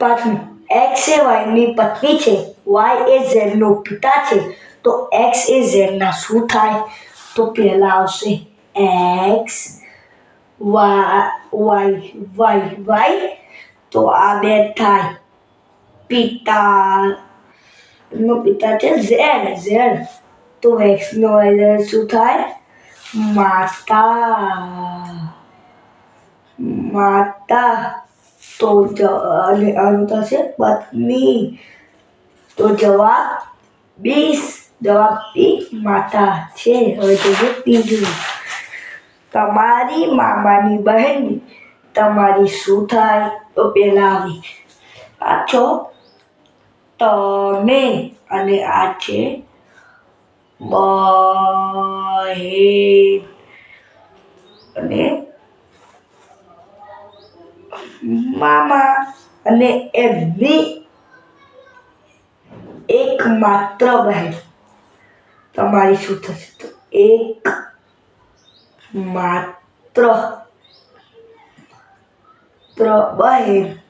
પાંચમું એક્સ એ વાયની પત્ની છે. વાય એ ઝેડનો પિતા છે. તો એક્સ એ ઝેડના શું થાય? તો પહેલાં આવશે એક્સ વાય વાય વાય તો આ બે થાય પિતા નો પિતા છે ઝેડ ઝેડ તો એક્સનો વાય શું થાય? માતા. માતા. તો અને આનું થશે પત્ની. તો જવાબ બીસ, જવાબ પી, માતા છે. હવે જોઈએ ત્રીજું તમારી મામાની બહેન તમારી શું થાય? તો પહેલાં આવી. આ છો, તમે અને આ છે બહેન અને મામા અને એમની એકમાત્ર બહેન. તમારી શું થશે તો? એક માત્ર ત્ર બહેન.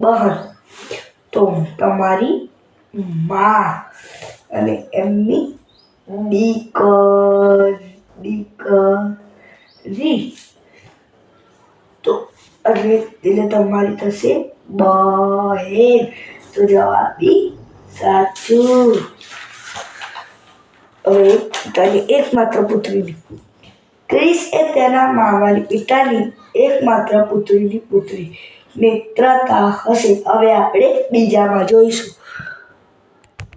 બહન. તો તમારી મા અને એમની દીક દીકરી. એટલે એટલે તમારી થશે બહેન. તો જવાબ સાચું. હવે પિતાની એકમાત્ર પુત્રીની ક્રિસ એ તેના મામાની પિતાની એકમાત્ર પુત્રીની પુત્રી. નેત્રતા હશે. હવે આપણે બીજામાં જોઈશું.